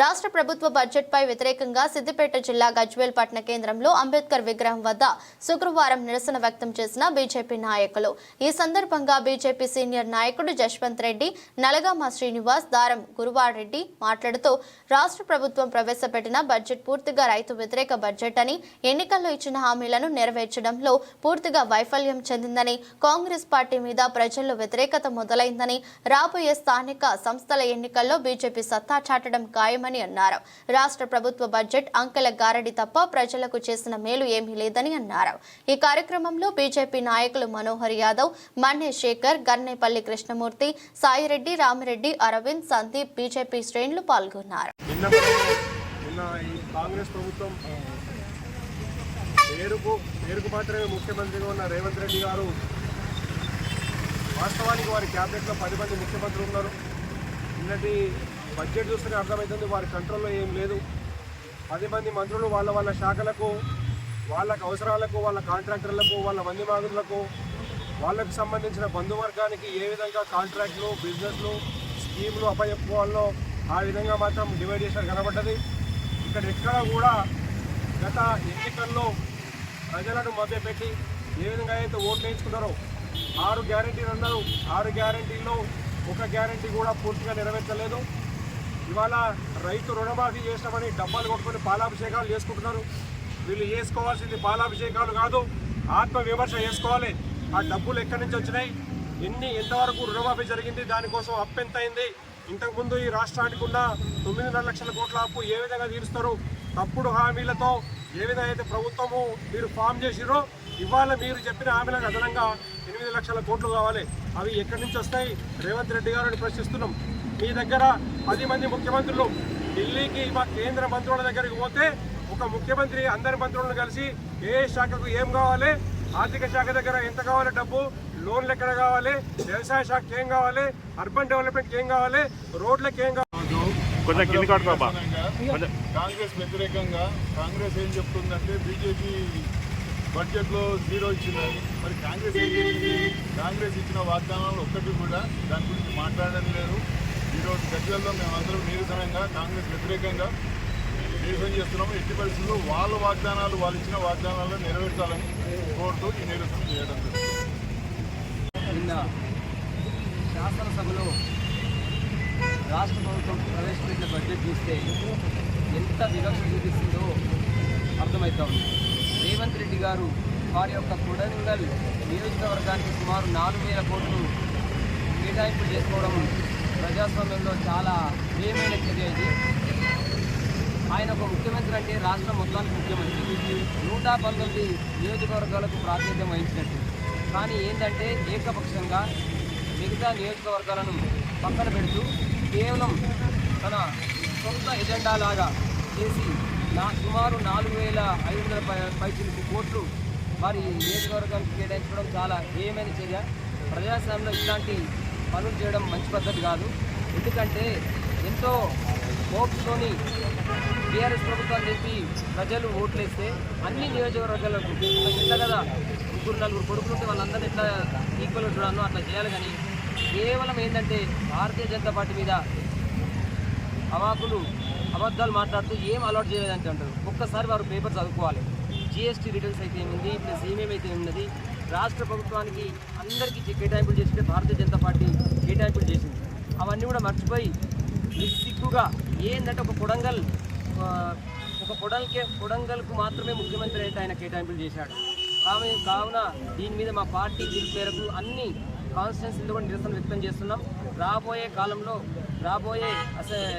రాష్ట్ర ప్రభుత్వ బడ్జెట్పై వ్యతిరేకంగా సిద్దిపేట జిల్లా గజ్వేల్ పట్టణ కేంద్రంలో అంబేద్కర్ విగ్రహం వద్ద శుక్రవారం నిరసన వ్యక్తం చేసిన బీజేపీ నాయకులు. ఈ సందర్భంగా బీజేపీ సీనియర్ నాయకుడు జశ్వంత్ రెడ్డి నలగామ శ్రీనివాస్ దారం గురువారెడ్డి మాట్లాడుతూ రాష్ట్ర ప్రభుత్వం ప్రవేశపెట్టిన బడ్జెట్ పూర్తిగా రైతు వ్యతిరేక బడ్జెట్ అని ఎన్నికల్లో ఇచ్చిన హామీలను నెరవేర్చడంలో పూర్తిగా వైఫల్యం చెందిందని కాంగ్రెస్ పార్టీ మీద ప్రజల్లో వ్యతిరేకత మొదలైందని రాబోయే స్థానిక సంస్థల ఎన్నికల్లో బీజేపీ సత్తా చాటడం ఖాయమని చేశామని అన్నారు. రాష్ట్ర ప్రభుత్వ బడ్జెట్ అంకెల గారడి తప్ప ప్రజలకు చేసిన మేలు ఏమీ లేదని అన్నారు. ఈ కార్యక్రమంలో బీజేపీ నాయకులు మనోహర్ యాదవ్ మన్నే శేఖర్ గన్నేపల్లి కృష్ణమూర్తి సాయిరెడ్డి రామిరెడ్డి అరవింద్ సందీప్ బీజేపీ శ్రేణులు పాల్గొన్నారు. కాంగ్రెస్ ప్రభుత్వం పేరుకు పేరుకు మాత్రమే ముఖ్యమంత్రిగా ఉన్న రేవంత్ రెడ్డి గారు వాస్తవానికి వారి క్యాబినెట్లో పది మంది ముఖ్యమంత్రులు ఉన్నారు. నిన్నటి బడ్జెట్ చూస్తేనే అర్థమవుతుంది వారి కంట్రోల్లో ఏం లేదు. పది మంది మంత్రులు వాళ్ళ వాళ్ళ శాఖలకు వాళ్ళకు అవసరాలకు వాళ్ళ కాంట్రాక్టర్లకు వాళ్ళ మంది మాగులకు వాళ్ళకు సంబంధించిన బంధువర్గానికి ఏ విధంగా కాంట్రాక్ట్లు బిజినెస్లు స్కీములు అప్పచెప్పుకోవాలో ఆ విధంగా మాత్రం డివైడ్ చేసినట్టు కనబడ్డది. ఇక్కడ ఎక్కడ కూడా గత ఎన్నికల్లో ప్రజలను మభ్యపెట్టి ఏ విధంగా అయితే ఓట్లు వేయించుకున్నారో ఆరు గ్యారంటీలు అన్నారు. ఆరు గ్యారంటీల్లో ఒక గ్యారంటీ కూడా పూర్తిగా నెరవేర్చలేదు. ఇవాళ రైతు రుణమాఫీ చేసినామని డబ్బాలు కొట్టుకొని పాలాభిషేకాలు చేసుకుంటున్నారు. వీళ్ళు చేసుకోవాల్సింది పాలాభిషేకాలు కాదు ఆత్మవిమర్శ చేసుకోవాలి. ఆ డబ్బులు ఎక్కడి నుంచి వచ్చినాయి? ఎన్ని ఎంతవరకు రుణమాఫీ జరిగింది? దానికోసం అప్పు ఎంత అయింది ఇంతకుముందు ఈ రాష్ట్రానికి ఉన్న తొమ్మిదిన్నర లక్షల కోట్ల అప్పు ఏ విధంగా తీరుస్తారు? తప్పుడు హామీలతో ఏ విధంగా అయితే ప్రభుత్వము మీరు ఫామ్ చేసిరో ఇవాళ మీరు చెప్పిన హామీలకు అదనంగా ఎనిమిది లక్షల కోట్లు కావాలి. అవి ఎక్కడి నుంచి వస్తాయి? రేవంత్ రెడ్డి గారిని ప్రశ్నిస్తున్నాం. మీ దగ్గర పది మంది ముఖ్యమంత్రులు ఢిల్లీకి మా కేంద్ర మంత్రుల దగ్గరికి పోతే ఒక ముఖ్యమంత్రి అందరి మంత్రులను కలిసి ఏ శాఖకు ఏం కావాలి ఆర్థిక శాఖ దగ్గర ఎంత కావాలి డబ్బు లోన్లు ఎక్కడ కావాలి వ్యవసాయ శాఖకి ఏం కావాలి అర్బన్ డెవలప్మెంట్కి ఏం కావాలి రోడ్లకి ఏం కావాలి. కాంగ్రెస్ వ్యతిరేకంగా కాంగ్రెస్ ఏం చెప్తుందంటే బీజేపీ బడ్జెట్లో జీరో ఇచ్చిందని. మరి కాంగ్రెస్ ఏం చేసింది కాంగ్రెస్ ఇచ్చిన వాగ్దానాలు ఒక్కటి కూడా దాని గురించి మాట్లాడడం లేదు. ఈరోజు గజ్వల్లో మేమందరం నిరసనంగా కాంగ్రెస్ వ్యతిరేకంగా నిరసన చేస్తున్నాము. ఎట్టి పరిస్థితుల్లో వాళ్ళ వాగ్దానాలు వాళ్ళు ఇచ్చిన వాగ్దానాలను నెరవేర్చాలని కోరుతూ ఈ నిరసన చేయడం నిన్న శాసనసభలో రాష్ట్ర ప్రభుత్వం ప్రవేశపెట్టిన బడ్జెట్ చూస్తే ఎంత వివక్ష చూపిస్తుందో అర్థమవుతా ఉంది. రేవంత్ రెడ్డి గారు వారి యొక్క కొడంగల్ నియోజకవర్గానికి సుమారు నాలుగు వేల కోట్లు కేటాయింపు చేసుకోవడం ప్రజాస్వామ్యంలో చాలా ప్రియమైన చర్య ఇది. ఆయన ఒక ముఖ్యమంత్రి అంటే రాష్ట్రం మొత్తానికి ముఖ్యమంత్రి. నూట పంతొమ్మిది నియోజకవర్గాలకు ప్రాతినిధ్యం వహించినట్టు. కానీ ఏంటంటే ఏకపక్షంగా మిగతా నియోజకవర్గాలను పక్కన పెడుతూ కేవలం తన సొంత ఎజెండా లాగా చేసి నా సుమారు నాలుగు వేల ఐదు వందల పై కోట్లు వారి నియోజకవర్గానికి కేటాయించడం చాలా హేయమైన చర్య. ప్రజాస్వామ్యంలో ఇలాంటి పనులు చేయడం మంచి పద్ధతి కాదు. ఎందుకంటే ఎంతో హోప్స్తోని బీఆర్ఎస్ ప్రభుత్వం చెప్పి ప్రజలు ఓట్లేస్తే అన్ని నియోజకవర్గాలకు ఇట్లా కదా ముగ్గురు నలుగురు కొడుకులు ఉంటే వాళ్ళందరినీ ఎట్లా ఈక్వల్ చూడాలో అట్లా చేయాలి కానీ కేవలం ఏంటంటే భారతీయ జనతా పార్టీ మీద అవాకులు అబద్ధాలు మాట్లాడుతూ ఏం అలవాటు చేయలేదంటే అంటారు. ఒక్కసారి వారు పేపర్ చదువుకోవాలి. జిఎస్టీ రిటర్న్స్ అయితే ఏముంది? ప్లస్ ఏమేమైతే ఉన్నది? రాష్ట్ర ప్రభుత్వానికి అందరికీ కేటాయింపులు చేసింటే భారతీయ జనతా పార్టీ కేటాయింపులు చేసింది. అవన్నీ కూడా మర్చిపోయి నిస్సిగ్గుగా ఏంటంటే ఒక కొడంగల్ ఒక కొడంగల్కే కొడంగల్కు మాత్రమే ముఖ్యమంత్రి అయితే ఆయన కేటాయింపులు చేశాడు. కావున కావున దీని మీద మా పార్టీ పిలుపు మేరకు అన్ని కాన్స్టిట్యున్సీలో కూడా నిరసన వ్యక్తం చేస్తున్నాం. రాబోయే కాలంలో రాబోయే అసే